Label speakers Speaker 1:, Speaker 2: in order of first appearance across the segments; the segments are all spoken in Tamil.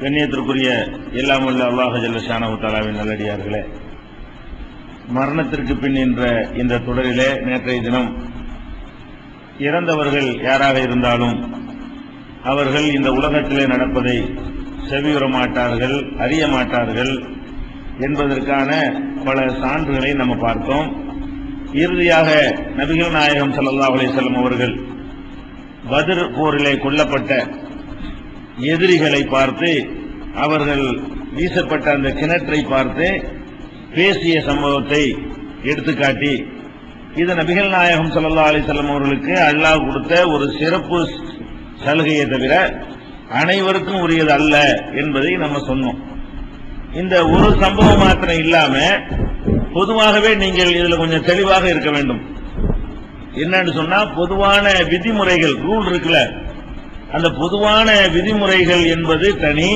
Speaker 1: கண்ணியத்திற்குரிய எல்லாம் உள்ள அல்லாஹ் ஜல்லஷானு தாலாவின் நல்லடியார்களே. மரணத்திற்கு பின் என்ற இந்த தொடரிலே நேற்றைய தினம் இறந்தவர்கள் யாராக இருந்தாலும் அவர்கள் இந்த உலகத்திலே நடப்பதை செவியுற மாட்டார்கள் அறிய மாட்டார்கள் என்பதற்கான பல சான்றுகளை நம்ம பார்த்தோம். இறுதியாக நபிகள் நாயகம் சல்லா அலிசல்லம் அவர்கள் பதிர் போரிலே கொல்லப்பட்ட எதிரிகளை பார்த்து அவர்கள் வீசப்பட்ட அந்த கிணற்றை பார்த்து பேசிய சம்பவத்தை எடுத்துக்காட்டி இது நபிகள் நாயகம் சல்லா அலிசல்லம் அவர்களுக்கு அல்லாஹ் கொடுத்த ஒரு சிறப்பு சலுகையை தவிர அனைவருக்கும் உரியது அல்ல என்பதை நம்ம சொன்னோம். இந்த ஒரு சம்பவம் மாத்திரம் இல்லாம பொதுவாகவே நீங்கள் இதுல கொஞ்சம் தெளிவாக இருக்க வேண்டும். என்னன்னு சொன்னா பொதுவான விதிமுறைகள் ரூல் இருக்குல்ல அந்த பொதுவான விதிமுறைகள் என்பது தனி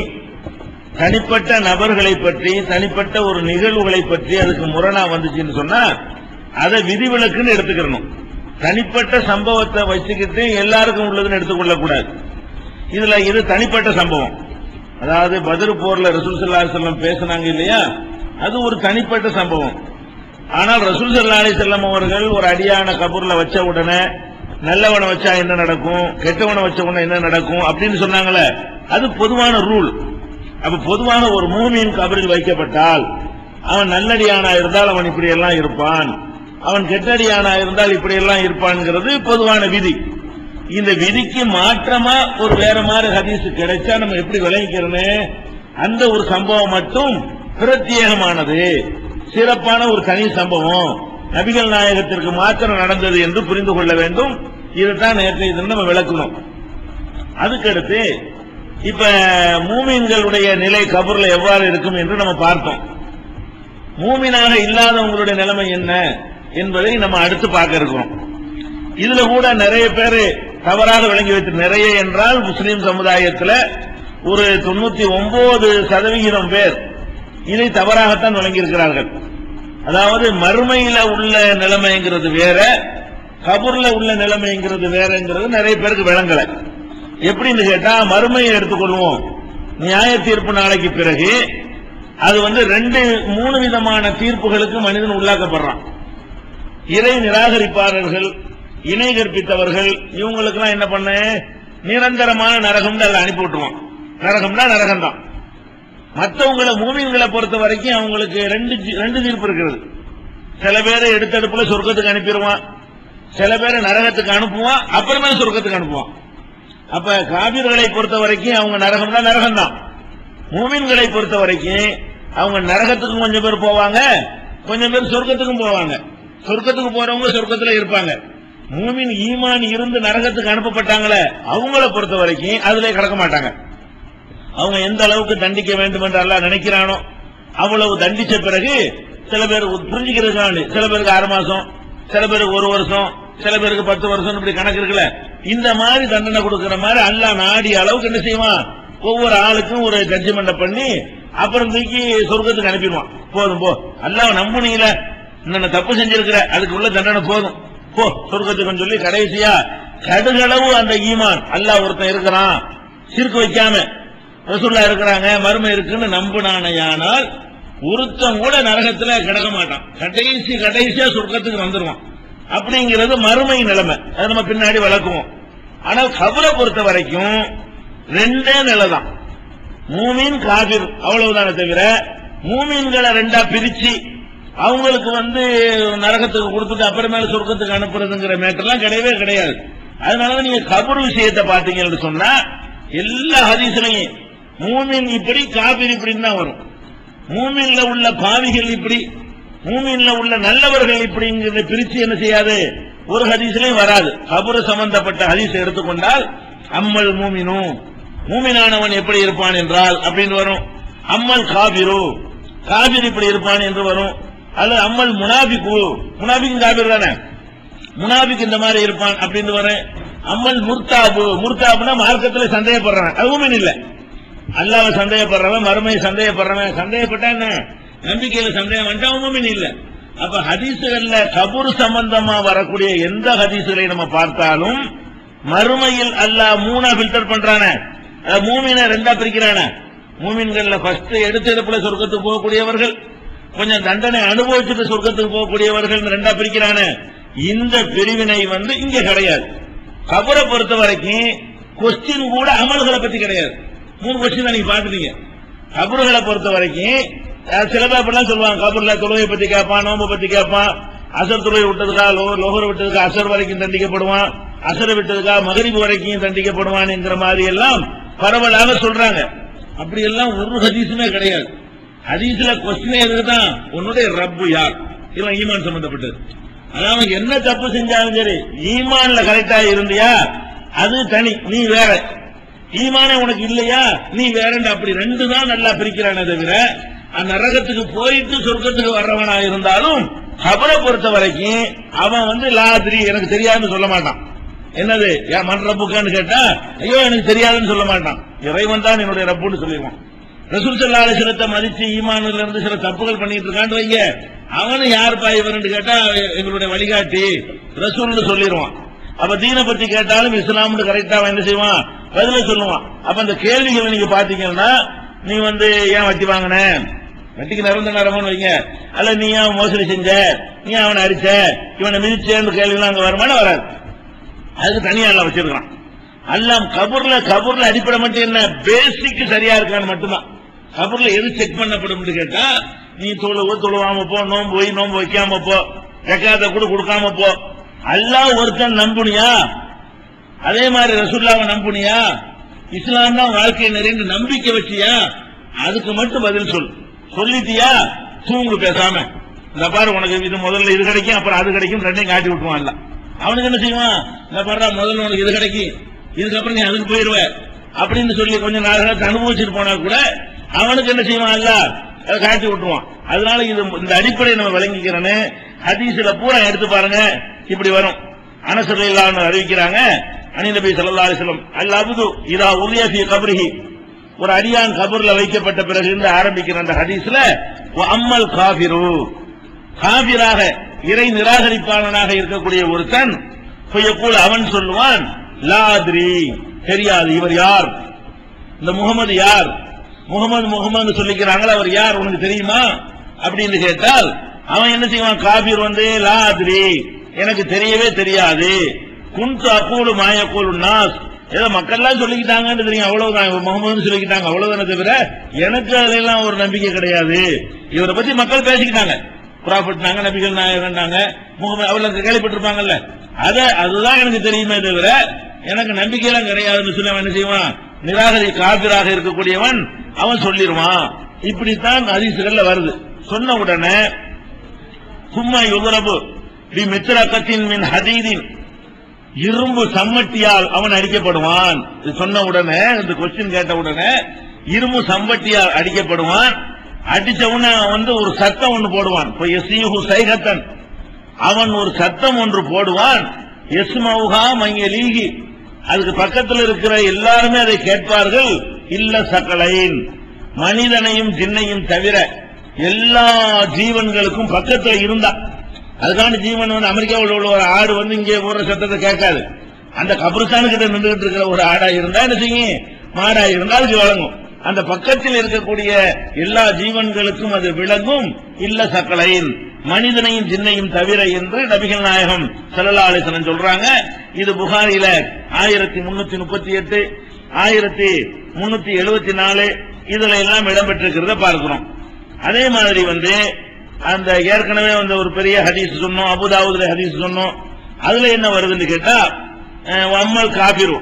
Speaker 1: தனிப்பட்ட நபர்களை பற்றி தனிப்பட்ட ஒரு நிகழ்வுகளை பற்றி அதுக்கு முரணா வந்துச்சுன்னு சொன்னா அதை விதிவிலக்குன்னு எடுத்துக்கிறணும். தனிப்பட்ட சம்பவத்தை வச்சுக்கிட்டு எல்லாருக்கும் உள்ளதுன்னு எடுத்துக்கொள்ள கூடாது இதுல இது தனிப்பட்ட சம்பவம். அதாவது பதில் போர்ல ரசூல் சல்லா செல்லம் பேசினாங்க இல்லையா? அது ஒரு தனிப்பட்ட சம்பவம். ஆனால் ரசூல் சல்லா அலி செல்லம் அவர்கள் ஒரு அடியான கபூர்ல வச்ச உடனே நல்லவனை வச்சா என்ன நடக்கும்? கெட்டவனை வச்ச உடனே என்ன நடக்கும்? அப்படின்னு சொன்னாங்களே. அது பொதுவான ரூல். அப்ப பொதுவான ஒரு மூமியின் கபரில் வைக்கப்பட்டால் அவன் நல்லடியானா இருந்தால் அவன் இப்படி எல்லாம் இருப்பான். அவன் கெட்டடியானா இருந்தால் இப்படி எல்லாம் இருப்பான்ங்கிறது பொதுவான விதி. இந்த விதிக்கு மாற்றமா ஒரு வேற மாதிரி ஹதீஸ் கிடைச்சா நம்ம எப்படி விளங்கிக்கிறோமே? அந்த ஒரு சம்பவம் மட்டும் பிரத்யேகமானது. சிறப்பான ஒரு தனி சம்பவம். நபிகள் நாயகத்திற்கு மாத்திரம் நடந்தது என்று புரிந்து கொள்ள வேண்டும். இதைத்தான் நேற்றைய தினம் நம்ம விளக்கணும். அதுக்கடுத்து இப்ப மூமின்களுடைய நிலை கபூர்ல எவ்வாறு இருக்கும் என்று நம்ம பார்த்தோம். மூமினாக இல்லாதவங்களுடைய நிலைமை என்ன என்பதை நம்ம அடுத்து பார்க்க இருக்கிறோம். இதுல கூட நிறைய பேர் தவறாக விளங்கி வைத்து நிறைய என்றால் முஸ்லீம் சமுதாயத்தில் ஒரு தொண்ணூத்தி ஒன்பது சதவிகிதம் பேர் இதை தவறாகத்தான் விளங்கியிருக்கிறார்கள் அதாவது மறுமையில உள்ள நிலைமைங்கிறது வேற கபூர்ல உள்ள நிலைமைங்கிறது வேறங்கிறது நிறைய பேருக்கு விளங்கல. எப்படின்னு கேட்டா மறுமையை எடுத்துக்கொள்வோம். நியாய தீர்ப்பு நாளைக்கு பிறகு அது வந்து ரெண்டு மூணு விதமான தீர்ப்புகளுக்கு மனிதன் உள்ளாக்கப்படுறான். இறை நிராகரிப்பாளர்கள் இணை கற்பித்தவர்கள் இவங்களுக்கெல்லாம் என்ன பண்ண? நிரந்தரமான நரகம் அதில் அனுப்பி விட்டுருவான். நரகம்னா நரகம் தான் மற்றவங்களை மூமின்களை பொறுத்த வரைக்கும் அவங்களுக்கு ரெண்டு ரெண்டு தீர்ப்பு இருக்கிறது. சில பேரை எடுத்தடுப்புல சொர்க்கத்துக்கு அனுப்பிடுவான். சில பேரை நரகத்துக்கு அனுப்புவான் அப்புறமே சொர்க்கத்துக்கு அனுப்புவான். அப்ப காபிர்களை பொறுத்த வரைக்கும் அவங்க நரகம்னா நரகம் தான் மூமின்களை பொறுத்த வரைக்கும் அவங்க நரகத்துக்கும் கொஞ்சம் பேர் போவாங்க கொஞ்சம் பேர் சொர்க்கத்துக்கும் போவாங்க. சொர்க்கத்துக்கு போறவங்க சொர்க்கத்துல இருப்பாங்க. மூமின் ஈமான் இருந்து நரகத்துக்கு அனுப்பப்பட்டாங்களே அவங்கள பொறுத்த வரைக்கும் அதுல கடக்க மாட்டாங்க. அவங்க எந்த அளவுக்கு தண்டிக்க வேண்டும் என்று எல்லாம் நினைக்கிறானோ அவ்வளவு தண்டிச்ச பிறகு சில பேர் புரிஞ்சுக்கிறதுக்காண்டி சில பேருக்கு ஆறு மாசம் சில பேருக்கு ஒரு வருஷம் சில பேருக்கு பத்து வருஷம் இப்படி கணக்கு இருக்குல்ல. இந்த மாதிரி தண்டனை கொடுக்கிற மாதிரி அல்லா நாடி அளவுக்கு என்ன செய்வான்? ஒவ்வொரு ஆளுக்கும் ஒரு ஜட்ஜ்மெண்ட் பண்ணி அப்புறம் தூக்கி சொர்க்கத்துக்கு அனுப்பிடுவான். போதும் போ. அல்லாவ நம்புனீங்கள. இன்னொன்னு தப்பு செஞ்சிருக்கிற? அதுக்கு உள்ள தண்டனை போதும். போ சொர்க்கத்துக்கு சொல்லி கடைசியா கடுகளவு அந்த ஈமான். அல்லாஹ் ஒருத்தன் இருக்கிறான். சிறுக்கு வைக்காம. ரசூல்லா இருக்கிறாங்க மருமை இருக்குன்னு நம்பினானையானால் ஒருத்தன் கூட நரகத்துல கிடக்க மாட்டான். கடைசி கடைசியா சொர்க்கத்துக்கு வந்துருவான். அப்படிங்கிறது மறுமை நிலைமை. அதை நம்ம பின்னாடி வளர்க்குவோம். ஆனால் கபரை பொறுத்த வரைக்கும் ரெண்டே நிலை தான் மூமின் காபிர் அவ்வளவுதான தவிர மூமீன்களை ரெண்டா பிரிச்சு அவங்களுக்கு வந்து நரகத்துக்கு கொடுத்துட்டு அப்புறமேல சொர்க்கத்துக்கு அனுப்புறதுங்கிற மேட்டர்லாம் கிடையவே கிடையாது. அதனாலதான் நீங்க கபர் விஷயத்தை பாத்தீங்கன்னு சொன்னா எல்லா ஹதீஸ்லையும் மூமின் இப்படி காபிர் இப்படின்னு தான் வரும். மூமின்ல உள்ள பாவிகள் இப்படி மூமின்ல உள்ள நல்லவர்கள் இப்படிங்கிறத பிரிச்சு என்ன செய்யாது? ஒரு ஹதீஸ்லயும் வராது. கபரு சம்பந்தப்பட்ட ஹதீஸ் எடுத்துக்கொண்டால் அம்மல் மூமினும் மூமினானவன் எப்படி இருப்பான் என்றால் அப்படின்னு வரும். அம்மல் காபிரு. காபிர் இப்படி இருப்பான் என்று வரும். அல்லது அம்மல் முனாபிக்கு. முனாபிக்கும் காபிர் தானே? முனாபிக் இந்த மாதிரி இருப்பான் அப்படின்னு வரேன் அம்மல் முர்தாபு முர்தாபுனா மார்க்கத்துல சந்தேகப்படுறான் அது மூமின் இல்ல. அல்லாவை சந்தேகப்படுறவன் மறுமையை சந்தேகப்படுறவன். சந்தேகப்பட்டா என்ன? நம்பிக்கையில சந்தேகம் வந்துட்டா அவன் மூமின் இல்ல. அப்ப ஹதீசுகள்ல கபூர் சம்பந்தமா வரக்கூடிய எந்த ஹதீசுகளை நம்ம பார்த்தாலும் மறுமையில் அல்லாஹ் மூணா ஃபில்டர் பண்றான. மூமின மூமினை ரெண்டா பிரிக்கிறானே. மூமின்கள்ல ஃபர்ஸ்ட் எடுத்தெடுப்புல சொர்க்கத்துக்கு போகக்கூடியவர்கள் கொஞ்சம் தண்டனை அனுபவிச்சுட்டு சொர்க்கத்துக்கு போகக்கூடியவர்கள் ரெண்டா பிரிக்கிறான. இந்த பிரிவினை வந்து இங்க கிடையாது. கபரை பொறுத்த வரைக்கும் கொஸ்டின் கூட அமல்களை பத்தி கிடையாது. மூணு கொஸ்டின் நீங்க பாத்துட்டீங்க கபர்களை பொறுத்த வரைக்கும் சில பேர் அப்படிலாம் சொல்லுவாங்க. கபூர்ல தொழுகை பத்தி கேட்பான் நோம்பு பத்தி கேட்பான். அசர் தொழுகை விட்டதுக்கா? லோ- லோகர் விட்டதுக்கா? அசர் வரைக்கும் தண்டிக்கப்படுவான். அசர் விட்டதுக்கா? மகரிபு வரைக்கும் தண்டிக்கப்படுவான் என்கிற மாதிரி எல்லாம் பரவலாக சொல்றாங்க. அப்படி எல்லாம் ஒரு ஹதீஸுமே கிடையாது. ஹதீஸ்ல கொஸ்டினே இருக்குதான் உன்னுடைய ரப்பு யார்? இதெல்லாம் ஈமான் சம்பந்தப்பட்டது. அதாவது என்ன தப்பு செஞ்சாலும் சரி ஈமான்ல கரெக்டா இருந்தியா? அது தனி நீ வேற. ஈமானே உனக்கு இல்லையா? நீ வேறண்டு அப்படி ரெண்டு தான் நல்லா பிரிக்கிறானே தவிர நரகத்துக்கு போயிட்டு சொர்க்கத்துக்கு வர்றவனா இருந்தாலும் அவரை பொறுத்த வரைக்கும் அவன் வந்து லாதிரி எனக்கு தெரியாதுன்னு சொல்ல மாட்டான். என்னது? ஏன் மண் ரப்புக்கான்னு கேட்டா ஐயோ எனக்கு தெரியாதுன்னு சொல்ல மாட்டான். இறைவன் தான் என்னுடைய ரப்புன்னு சொல்லிடுவான். ரசூல் சல்லா அலிஸ்லத்தை மதிச்சு ஈமான்ல இருந்து சில தப்புகள் பண்ணிட்டு இருக்கான்னு வைங்க. அவனு யார் இவருன்னு கேட்டா எங்களுடைய வழிகாட்டி ரசூல்னு சொல்லிடுவான். அப்ப தீனை பத்தி கேட்டாலும் இஸ்லாம்னு கரெக்டா அவன் என்ன செய்வான்? பதில சொல்லுவான். அப்ப அந்த கேள்விகளை நீங்க பாத்தீங்கன்னா நீ வந்து ஏன் வட்டி வாங்கின? வட்டிக்கு நிறந்த நேரம்னு வைங்க. அல்ல நீ அவன் மோசடி செஞ்ச? நீ அவனை அடிச்ச? இவனை மிதிச்சேன்னு கேள்விலாம் அங்க வருமானம் வராது. அதுக்கு தனியா எல்லாம் வச்சிருக்கான் எல்லாம் கபூர்ல கபூர்ல அடிப்படை மட்டும் என்ன? பேசிக் சரியா இருக்கான்னு மட்டும்தான். கபூர்ல எது செக் பண்ணப்படும் கேட்டா நீ தொழுவோ தொழுவாம போ நோன்பு போய் நோன்பு வைக்காம போ ஜக்காத்த கூட கொடுக்காம போ. அல்லா ஒருத்தன் நம்புனியா? அதே மாதிரி ரசூல்லாவை நம்புனியா? இஸ்லாம் தான் வாழ்க்கை நிறைந்து நம்பிக்கை வச்சியா? அதுக்கு மட்டும் பதில் சொல். சொல்லிட்டியா? தூங்கு பேசாம. இந்த பாரு உனக்கு இது முதல்ல இது கிடைக்கும் அப்புறம் அது கிடைக்கும் ரெண்டையும் காட்டி விட்டுவான் அவனுக்கு என்ன செய்வான்? இந்த பாரு முதல்ல உனக்கு இது கிடைக்கும். இதுக்கப்புறம் நீ அதுக்கு போயிருவ. அப்படின்னு சொல்லி கொஞ்சம் நாள் அனுபவிச்சுட்டு போனா கூட அவனுக்கு என்ன செய்வான்? அல்ல அதை காட்டி விட்டுருவான். அதனால இது இந்த அடிப்படையை நம்ம விளங்கிக்கிறேன்னு ஹதீஸ்ல பூரா எடுத்து பாருங்க. இப்படி வரும். அனசர் இல்லாமல் அறிவிக்கிறாங்க. அனி நபி ஸல்லல்லாஹு அலைஹி அல் அப்து இதா உரிய ஃபீ ஒரு அடியான் கபூர்ல வைக்கப்பட்ட பிறகு இருந்து ஆரம்பிக்கிற அந்த ஹதீஸ்ல அம்மல் காபிரு காபிராக இறை நிராகரிப்பாளனாக இருக்கக்கூடிய ஒருத்தன் பொய்யக்கூட அவன் சொல்லுவான் லாத்ரி தெரியாது இவர் யார்? இந்த முகமது யார்? முகமது முகமது சொல்லிக்கிறாங்களா அவர் யார்? உனக்கு தெரியுமா? அப்படின்னு கேட்டால் அவன் என்ன செய்வான்? காபீர் வந்து லாத்ரி எனக்கு தெரியவே தெரியாது. குன்து அக்கூடு மாயக்கூடு நாஸ் ஏதோ மக்கள்லாம் சொல்லிக்கிட்டாங்கன்னு தெரியும். அவ்வளவுதான். இவர் முகமதுன்னு சொல்லிக்கிட்டாங்க. அவ்வளவுதானே தவிர எனக்கு அதெல்லாம் ஒரு நம்பிக்கை கிடையாது. இவரை பத்தி மக்கள் பேசிக்கிட்டாங்க. ப்ராஃபிட்னாங்க நபிகள் நாயகன்னாங்க முகமது அவளுக்கு கேள்விப்பட்டிருப்பாங்கல்ல. அத அதுதான் எனக்கு தெரியுமே தவிர எனக்கு நம்பிக்கையெல்லாம் கிடையாதுன்னு சொல்லி அவன் என்ன செய்வான்? நிராகரி காபிராக இருக்கக்கூடியவன் அவன் சொல்லிடுவான் இப்படித்தான் அதிசுகள்ல வருது. சொன்ன உடனே சும்மா யுதரபு பி மித்ரகத்தின் மின் ஹதீதின் இரும்பு சம்மட்டியால் அவன் அடிக்கப்படுவான். இது சொன்ன உடனே இந்த கொஸ்டின் கேட்ட உடனே இரும்பு சம்பட்டியால் அடிக்கப்படுவான். அடிச்ச உடனே வந்து ஒரு சத்தம் ஒன்று போடுவான். இப்ப எஸ்யூஹு சைகத்தன் அவன் ஒரு சத்தம் ஒன்று போடுவான். எஸ்மவுகா மங்கலீகி அதுக்கு பக்கத்தில் இருக்கிற எல்லாருமே அதை கேட்பார்கள். இல்ல சக்கலையின் மனிதனையும் ஜின்னையும் தவிர எல்லா ஜீவன்களுக்கும் பக்கத்தில் இருந்தான். அதுக்கான ஜீவன் வந்து அமெரிக்காவில் உள்ள ஒரு ஆடு வந்து இங்கே போடுற சத்தத்தை கேட்காது. அந்த கபிரஸ்தானு கிட்ட நின்றுகிட்டு இருக்கிற ஒரு ஆடா இருந்தா என்ன செய்யும்? மாடா இருந்தா அதுக்கு வழங்கும். அந்த பக்கத்தில் இருக்கக்கூடிய எல்லா ஜீவன்களுக்கும் அது விளங்கும். இல்ல சக்கலையின் மனிதனையும் ஜின்னையும் தவிர என்று நபிகள் நாயகம் சல்லா அலிசனம் சொல்றாங்க. இது புகாரில ஆயிரத்தி முன்னூத்தி முப்பத்தி எட்டு ஆயிரத்தி முன்னூத்தி எழுபத்தி நாலு இதுல எல்லாம் இடம்பெற்றிருக்கிறத பார்க்கிறோம். அதே மாதிரி வந்து அந்த ஏற்கனவே வந்து ஒரு பெரிய ஹதீஸ் சொன்னோம் அபுதாவுதுல ஹதீஸ் சொன்னோம். அதுல என்ன வருதுன்னு கேட்டா அம்மல் காபிரு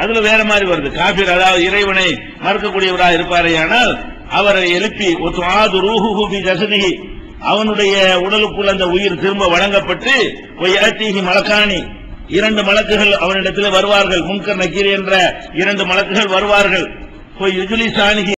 Speaker 1: அதுல வேற மாதிரி வருது. காபிர் அதாவது இறைவனை மறுக்கக்கூடியவராக இருப்பாரேயானால் அவரை எழுப்பி ஒரு ஆது அவனுடைய உடலுக்குள் அந்த உயிர் திரும்ப வழங்கப்பட்டு ஒய் மலக்காணி இரண்டு மலக்குகள் அவனிடத்தில் வருவார்கள். முன்கர் நக்கீர் என்ற இரண்டு மலக்குகள் வருவார்கள். போய் யுஜுலி சாணிகி